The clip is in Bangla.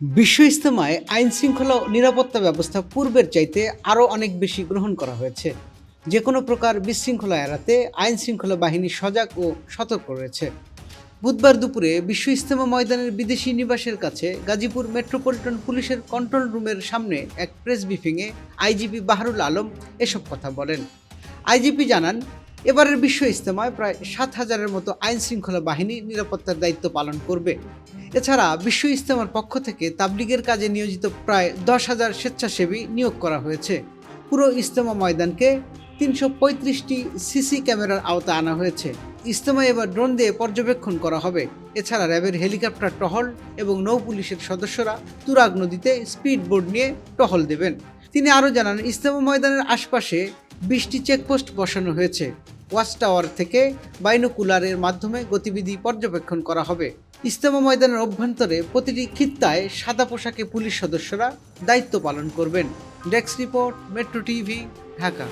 বিশ্ব ইস্তেমায় আইন শৃঙ্খলা নিরাপত্তা ব্যবস্থা পূর্বের চাইতে আরও অনেক বেশি গ্রহণ করা হয়েছে। যে কোনো প্রকার বিশৃঙ্খলা এড়াতে আইন শৃঙ্খলা বাহিনী সজাগ ও সতর্ক রয়েছে। বুধবার দুপুরে বিশ্ব ইস্তেমা ময়দানের বিদেশি নিবাসের কাছে গাজীপুর মেট্রোপলিটন পুলিশের কন্ট্রোল রুমের সামনে এক প্রেস ব্রিফিংয়ে আইজিপি বাহারুল আলম এসব কথা বলেন। আইজিপি জানান এবারের বিশ্ব ইস্তেমায় প্রায় সাত হাজারের মতো আইন শৃঙ্খলা বাহিনী নিরাপত্তার দায়িত্ব পালন করবে। এছাড়া বিশ্ব ইস্তেমার পক্ষ থেকে তাবলিগের কাজে নিয়োজিত প্রায় দশ হাজার স্বেচ্ছাসেবী নিয়োগ করা হয়েছে। পুরো ইস্তেমা ময়দানকে তিনশো পঁয়ত্রিশটি সিসি ক্যামেরার আওতায় আনা হয়েছে। ইস্তেমায় এবার ড্রোন দিয়ে পর্যবেক্ষণ করা হবে। এছাড়া র্যাবের হেলিকপ্টার টহল এবং নৌ পুলিশের সদস্যরা তুরাগ নদীতে স্পিড বোর্ড নিয়ে টহল দেবেন। তিনি আরও জানান ইস্তেমা ময়দানের আশপাশে বিশটি চেকপোস্ট বসানো হয়েছে। ওয়াচ টাওয়ার থেকে বাইনোকুলারের মাধ্যমে গতিবিধি পর্যবেক্ষণ করা হবে। ইস্তেমা ময়দানের অভ্যন্তরে প্রতিটি খিত্তায় সাদা পোশাকে পুলিশ সদস্যরা দায়িত্ব পালন করবেন। Desk report, Metro TV, Dhaka.